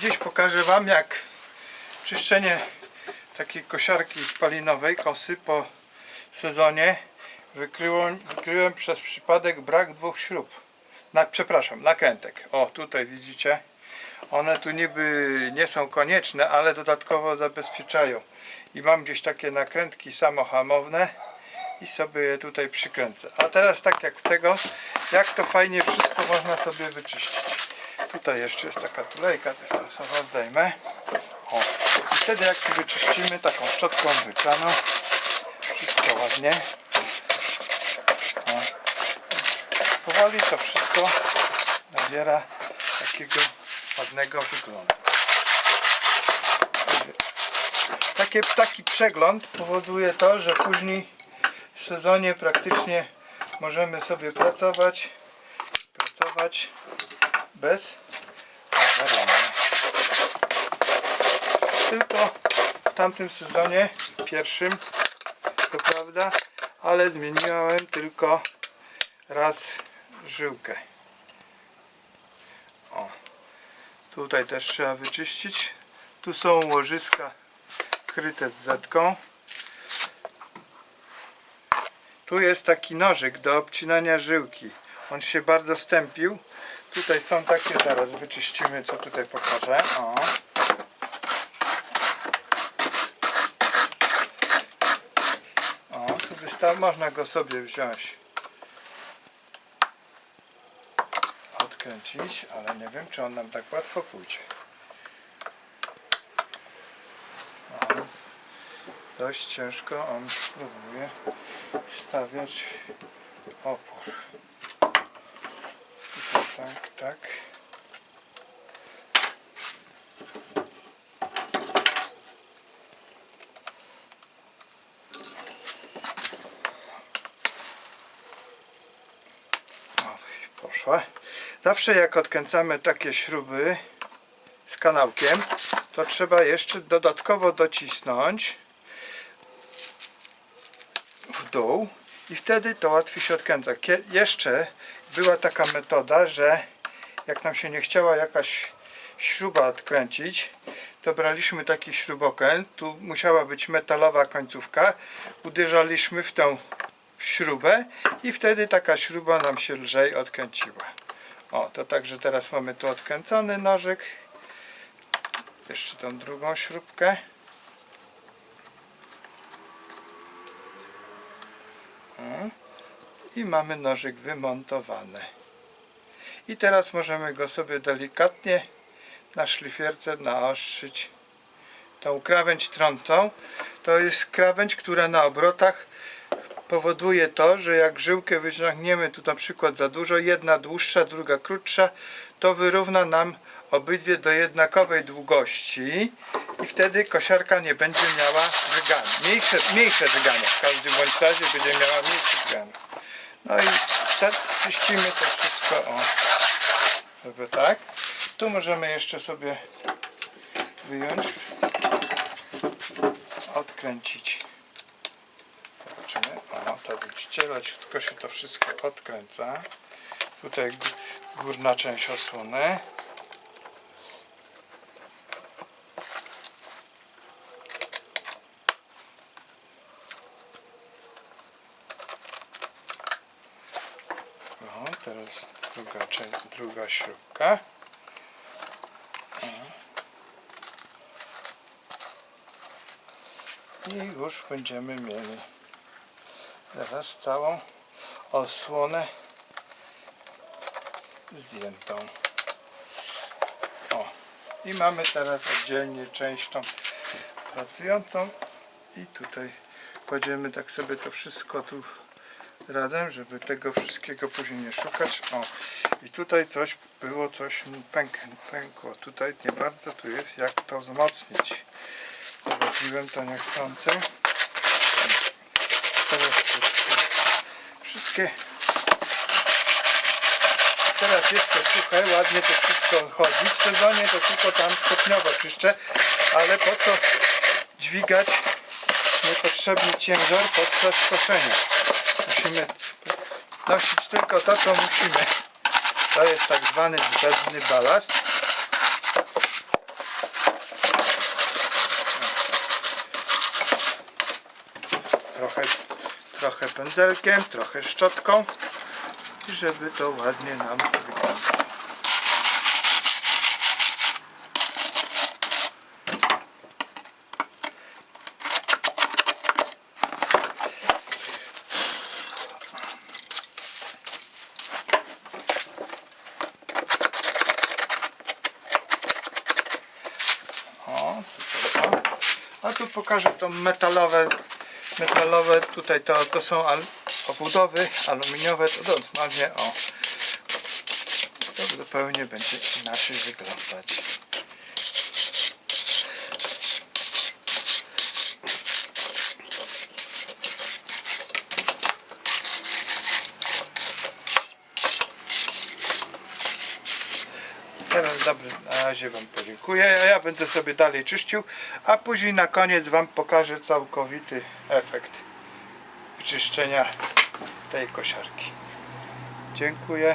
Dziś pokażę Wam jak czyszczenie takiej kosiarki spalinowej, kosy po sezonie wykryłem, wykryłem przez przypadek brak dwóch śrub. Na, przepraszam, nakrętek. O, tutaj widzicie. One tu niby nie są konieczne, ale dodatkowo zabezpieczają. I mam gdzieś takie nakrętki samohamowne i sobie je tutaj przykręcę. A teraz tak jak tego, jak to fajnie wszystko można sobie wyczyścić. Tutaj jeszcze jest taka tulejka dystansowa, zdejmę. O. I wtedy jak sobie wyczyścimy taką szczotką wycianą, wszystko ładnie. O. Powoli to wszystko nabiera takiego ładnego wyglądu. Takie, taki przegląd powoduje to, że później w sezonie praktycznie możemy sobie pracować, pracować bez. Tylko w tamtym sezonie, pierwszym, to prawda, ale zmieniłem tylko raz żyłkę. O, tutaj też trzeba wyczyścić. Tu są łożyska kryte z zetką. Tu jest taki nożyk do obcinania żyłki. On się bardzo stępił. Tutaj są takie, zaraz wyczyścimy, co tutaj pokażę. O. O, tu wysta- można go sobie wziąć. Odkręcić, ale nie wiem, czy on nam tak łatwo pójdzie. O, dość ciężko on próbuje stawiać opór. Tak, tak. Poszła. Zawsze jak odkręcamy takie śruby z kanałkiem, to trzeba jeszcze dodatkowo docisnąć w dół i wtedy to łatwiej się odkręca. Jeszcze była taka metoda, że jak nam się nie chciała jakaś śruba odkręcić, to braliśmy taki śrubokręt, tu musiała być metalowa końcówka, uderzaliśmy w tą śrubę i wtedy taka śruba nam się lżej odkręciła. O, to także teraz mamy tu odkręcony nożyk. Jeszcze tą drugą śrubkę. I mamy nożyk wymontowany. I teraz możemy go sobie delikatnie na szlifierce naostrzyć tą krawędź trącą. To jest krawędź, która na obrotach powoduje to, że jak żyłkę wyciągniemy tu na przykład za dużo, jedna dłuższa, druga krótsza, to wyrówna nam obydwie do jednakowej długości i wtedy kosiarka nie będzie miała drgania. Mniejsze, mniejsze drgania w każdym bądź razie będzie miała mniejsze drgania. No i tak czyścimy to wszystko o sobie tak. Tu możemy jeszcze sobie wyjąć, odkręcić. Zobaczymy. O, to widzicie, leciutko się to wszystko odkręca. Tutaj gó- górna część osłony. O, teraz druga część, druga śrubka. I już będziemy mieli teraz całą osłonę zdjętą. O. I mamy teraz oddzielnie część tą pracującą i tutaj kładziemy tak sobie to wszystko tu razem, żeby tego wszystkiego później nie szukać. O, i tutaj coś było, coś pęk, pękło. Tutaj nie bardzo tu jest jak to wzmocnić. Prowadziłem to niechcący. Teraz wszystkie teraz jest to suche, ładnie to wszystko chodzi. W sezonie to tylko tam stopniowo czyszczę, ale po co dźwigać niepotrzebny ciężar podczas koszenia. Musimy nosić tylko to, co musimy. To jest tak zwany zbędny balast. Trochę, trochę pędzelkiem, trochę szczotką, żeby to ładnie nam wyglądało. A tu pokażę to metalowe, metalowe tutaj to, to są al, obudowy aluminiowe, to normalnie o. To zupełnie będzie inaczej wyglądać. Dobrze, na razie Wam podziękuję, a ja będę sobie dalej czyścił, a później na koniec Wam pokażę całkowity efekt wyczyszczenia tej kosiarki. Dziękuję.